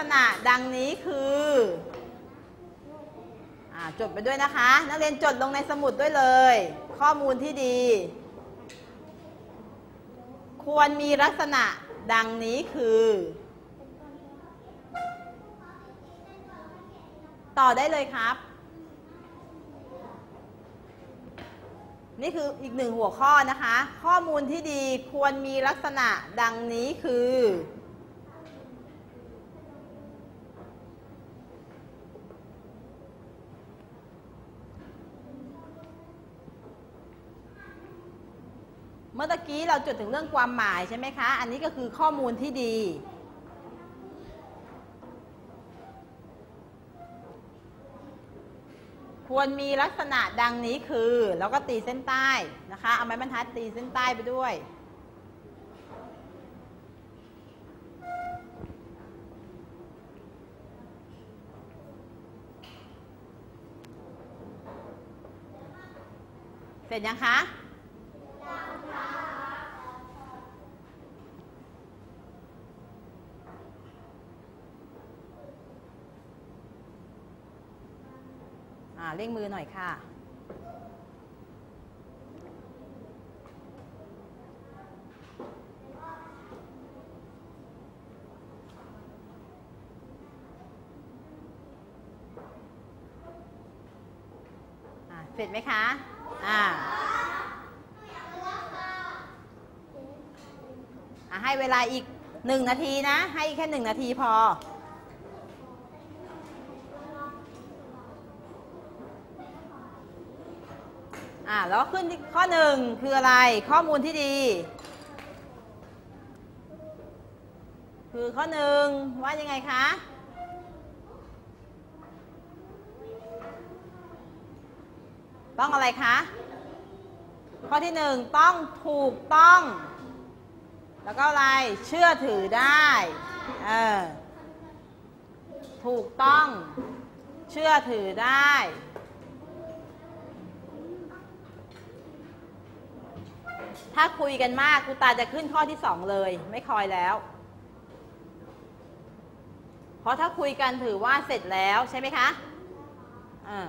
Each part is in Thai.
ลักษณะดังนี้คืออจดไปด้วยนะคะ นักเรียนจดลงในสมุดด้วยเลย ข้อมูลที่ดี ควรมีลักษณะดังนี้คือ ต่อได้เลยครับ นี่คืออีกหนึ่งหัวข้อนะคะ ข้อมูลที่ดีควรมีลักษณะดังนี้คือ เมื่อกี้เราจดถึงเรื่องความหมายใช่ไหมคะ อันนี้ก็คือข้อมูลที่ดี ควรมีลักษณะดังนี้คือแล้วก็ตีเส้นใต้นะคะ เอาไม้บรรทัดตีเส้นใต้ไปด้วย เสร็จยังคะ อ่า เร่งมือหน่อยค่ะ เสร็จไหมคะ อ่าให้เวลาอีกหนึ่งนาทีนะ ให้แค่หนึ่งนาทีพอ อ่าแล้วขึ้นข้อหนึ่งคืออะไรข้อมูลที่ดี คือข้อหนึ่งว่ายังไงคะต้องอะไรคะ ข้อที่หนึ่งต้องถูกต้อง แล้วก็อะไรเชื่อถือได้เออถูกต้อง เชื่อถือได้ ถ้าคุยกันมากครูตาจะขึ้นข้อที่สองเลย ไม่คอยแล้ว เพราะถ้าคุยกันถือว่าเสร็จแล้วใช่ไหมคะอ่า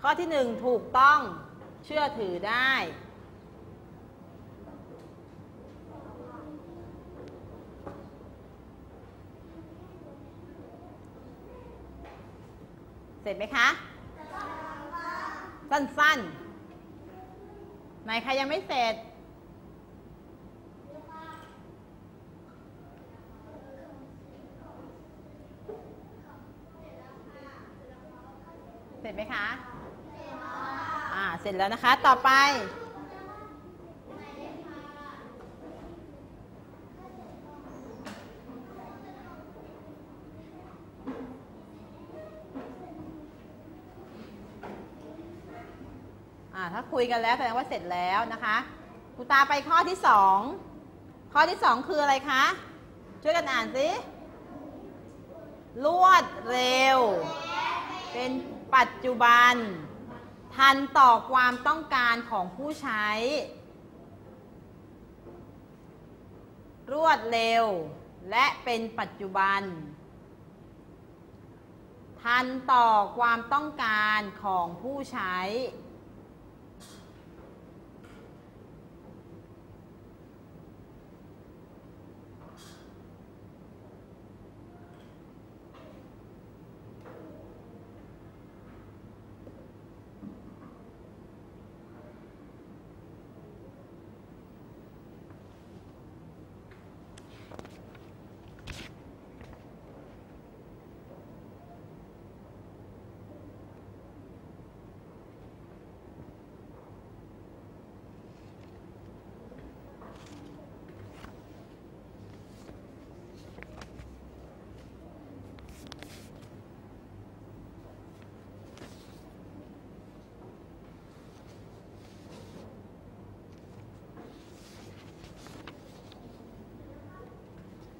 ข้อที่หนึ่งถูกต้องเชื่อถือได้ เสร็จไหมคะ สั้นๆ ไหนใครยังไม่เสร็จ เสร็จไหมคะ อ่า เสร็จแล้วนะคะ ต่อไป อ่า ถ้าคุยกันแล้วแสดงว่าเสร็จแล้วนะคะครูตาไปข้อที่สองข้อที่สองคืออะไรคะ ช่วยกันอ่านสิรวดเร็ว เป็นปัจจุบัน ทันต่อความต้องการของผู้ใช้ รวดเร็ว และเป็นปัจจุบัน ทันต่อความต้องการของผู้ใช้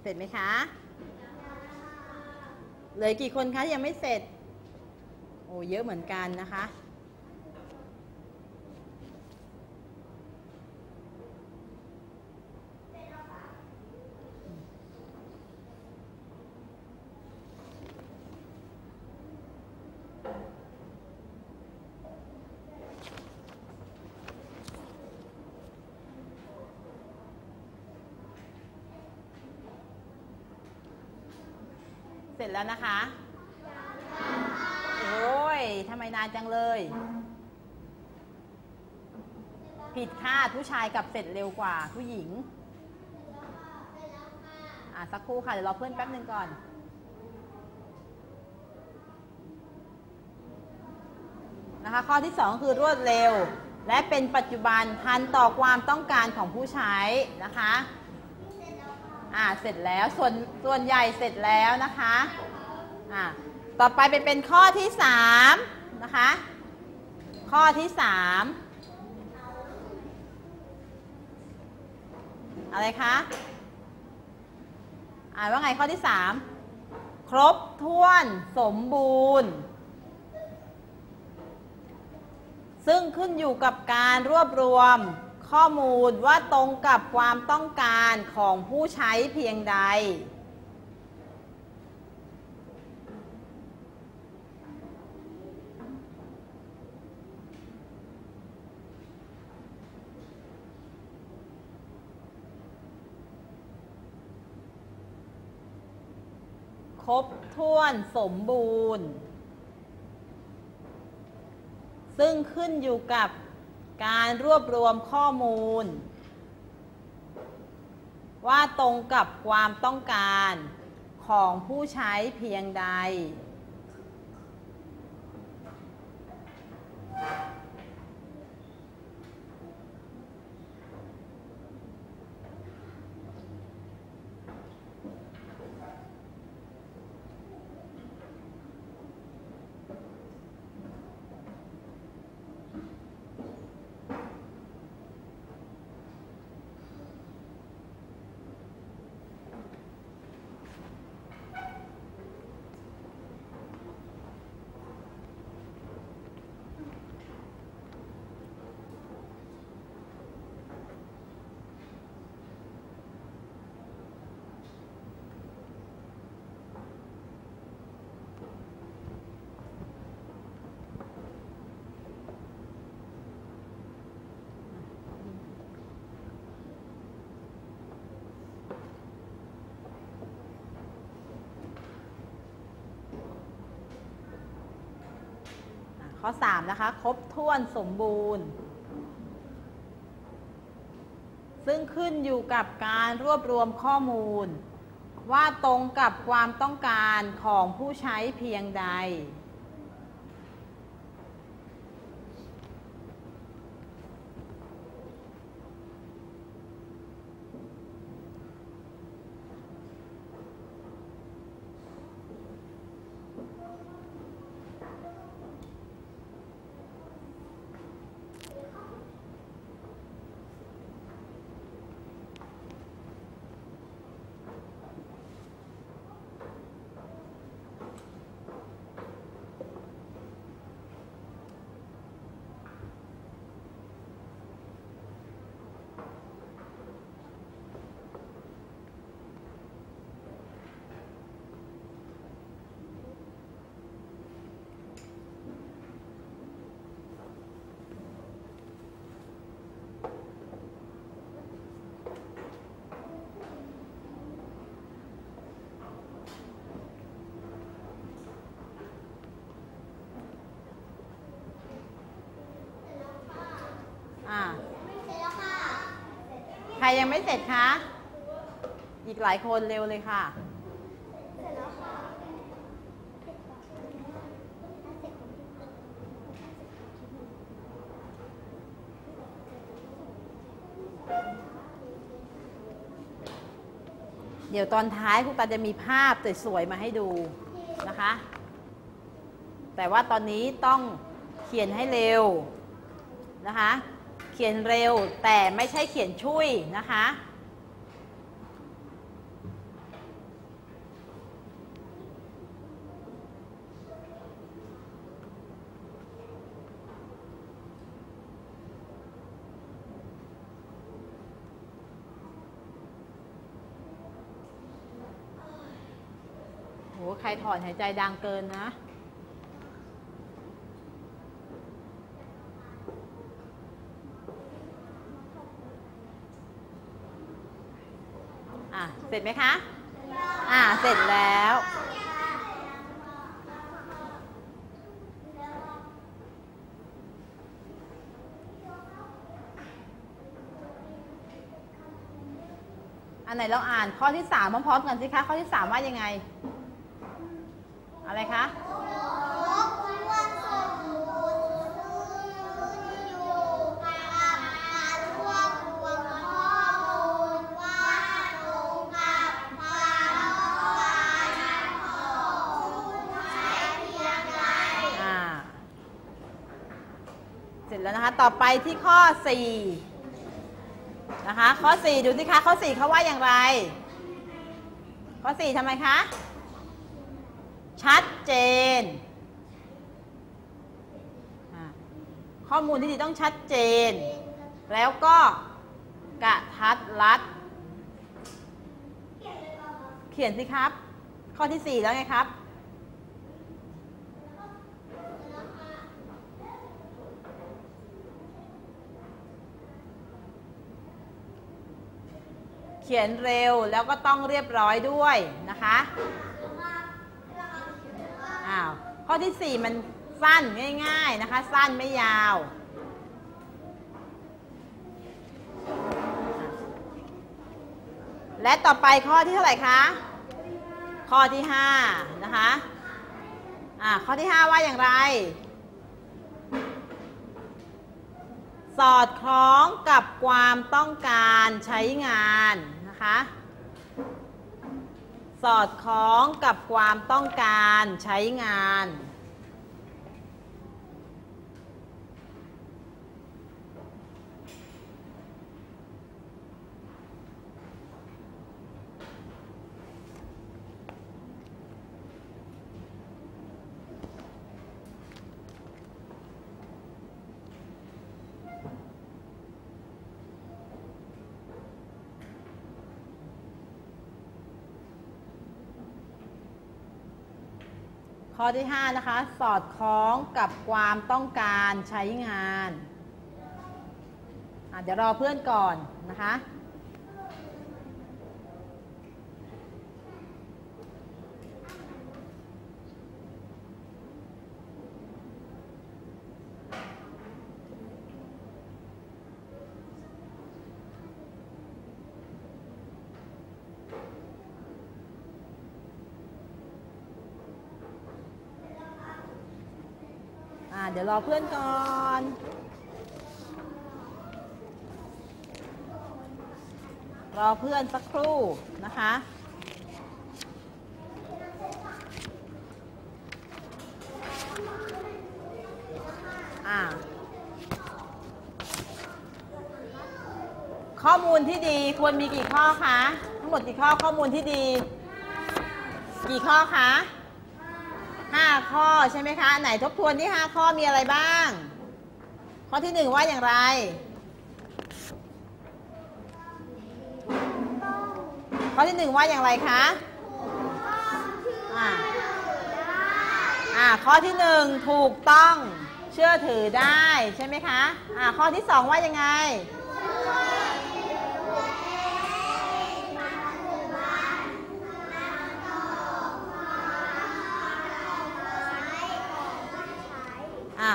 เสร็จไหมคะ เหลือกี่คนคะยังไม่เสร็จ โอ้เยอะเหมือนกันนะคะ แล้วนะคะ โอ้ยทำไมนานจังเลย ผิดค่ะผู้ชายกับเสร็จเร็วกว่าผู้หญิง อะสักครู่ค่ะ เดี๋ยวรอเพื่อนแป๊บหนึ่งก่อนนะคะข้อที่ 2 คือรวดเร็ว และเป็นปัจจุบันทันต่อความต้องการของผู้ใช้นะคะอ่าเสร็จแล้วส่วนส่วนใหญ่เสร็จแล้วนะคะ อ่าต่อไปไปเป็นข้อที่3นะคะ ข้อที่3อะไรคะ อ่านว่าไงข้อที่3ครบถ้วนสมบูรณ์ ซึ่งขึ้นอยู่กับการรวบรวมข้อมูลว่าตรงกับความต้องการของผู้ใช้เพียงใด ครบถ้วนสมบูรณ์ ซึ่งขึ้นอยู่กับการรวบรวมข้อมูล ว่าตรงกับความต้องการของผู้ใช้เพียงใด ข้อ 3 นะคะ ครบถ้วนสมบูรณ์ ซึ่งขึ้นอยู่กับการรวบรวมข้อมูล ว่าตรงกับความต้องการของผู้ใช้เพียงใด อ่าใค รยังไม่เสร็จคะ อีกหลายคนเร็วเลยค่ะเดี๋ยวตอนท้ายครูตาจะมีภาพสวยๆมาให้ดูนะคะ แต่ว่าตอนนี้ต้องเขียนให้เร็วนะคะ เขียนเร็วแต่ไม่ใช่เขียนช่วยนะคะ โห ใครถอนหายใจดังเกินนะ ร็จไหมคะ อ่า เสร็จแล้ว อันไหนเราอ่านข้อที่สามพร้อมๆกันสิคะ ข้อที่สามว่ายังไง อะไรคะ แล้วนะคะ ต่อไปที่ข้อ 4 นะคะ ข้อ 4 ดูสิคะ ข้อ 4เขาว่าอย่างไร ข้อ 4ทำไมคะ ชัดเจน ข้อมูลที่ดีต้องชัดเจน แล้วก็กระทัดรัด เขียนสิครับ ข้อที่ 4 แล้วไงครับ เขียนเร็วแล้วก็ต้องเรียบร้อยด้วยนะคะอ้าวข้อที่ 4 มันสั้นง่ายๆนะคะ สั้นไม่ยาว และต่อไปข้อที่เท่าไหร่คะ ข้อที่ 5 นะคะอ่าข้อที่ 5 ว่าอย่างไร สอดคล้องกับความต้องการใช้งาน นะคะ สอดคล้องกับความต้องการใช้งาน ข้อที่ 5 นะคะ สอดคล้องกับความต้องการใช้งาน เดี๋ยวรอเพื่อนก่อนนะคะ เดี๋ยวรอเพื่อนก่อนรอเพื่อนสักครู่นะคะ ข้อมูลที่ดีควรมีกี่ข้อคะ ทั้งหมดกี่ข้อข้อมูลที่ดี กี่ข้อคะ ห้าข้อใช่ไหมคะ ไหนทบทวนที่ห้าข้อมีอะไรบ้าง ข้อที่หนึ่งว่าอย่างไร ข้อที่หนึ่งว่าอย่างไรคะอ่าอ่าข้อที่หนึ่งถูกต้องเชื่อถือได้ใช่ไหมคะอ่าข้อที่สองว่ายังไง อะ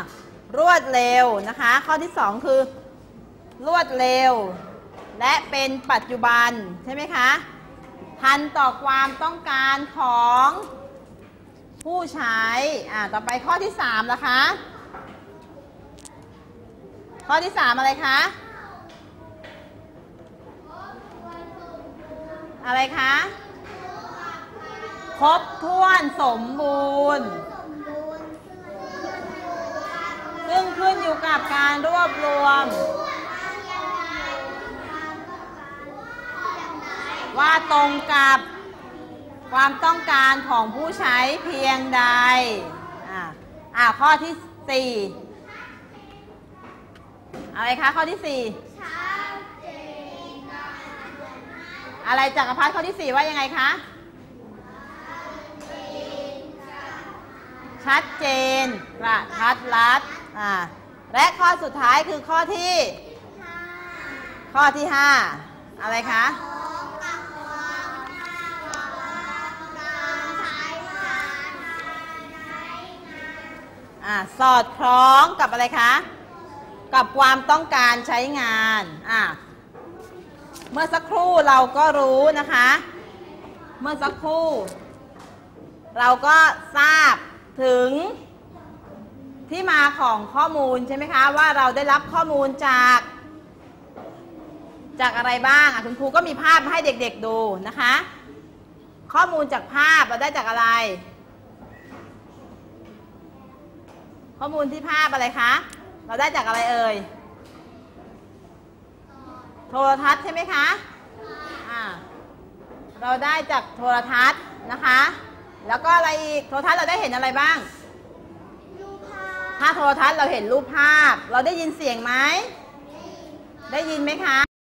รวดเร็วนะคะ ข้อที่ 2 คือ รวดเร็ว และเป็นปัจจุบันใช่ไหมคะ ทันต่อความต้องการของผู้ใช้อะต่อไปข้อที่3นะคะ ข้อที่ 3 อะไรคะ อะไรคะ ครบถ้วนสมบูรณ์ ซึ่งขึ้นอยู่กับการรวบรวม ว่าตรงกับความต้องการของผู้ใช้เพียงใด อ่าอ่าข้อที่สี่อะไรคะข้อที่สี่อะไรจักรพัฒข้อที่สี่ว่ายังไงคะ ชัดเจนกระทัดรัด อ่าและข้อสุดท้ายคือข้อที่ ข้อที่ 5 อะไรคะอ่าสอดคล้องกับอะไรคะ กับความต้องการใช้งานอ่าเมื่อสักครู่เราก็รู้นะคะ เมื่อสักครู่ เราก็ทราบถึง ที่มาของข้อมูลใช่ไหมคะ ว่าเราได้รับข้อมูลจาก จากอะไรบ้างอะคุณครูก็มีภาพมาให้เด็กๆดูนะคะ ข้อมูลจากภาพเราได้จากอะไร ข้อมูลที่ภาพอะไรคะเราได้จากอะไรเอ่ยโทรทัศน์ใช่ไหมคะอ่าเราได้จากโทรทัศน์นะคะ แล้วก็อะไรอีกโทรทัศน์เราได้เห็นอะไรบ้าง ถ้าโทรทัศน์เราเห็นรูปภาพ เราได้ยินเสียงไหม ได้ยินไหมคะ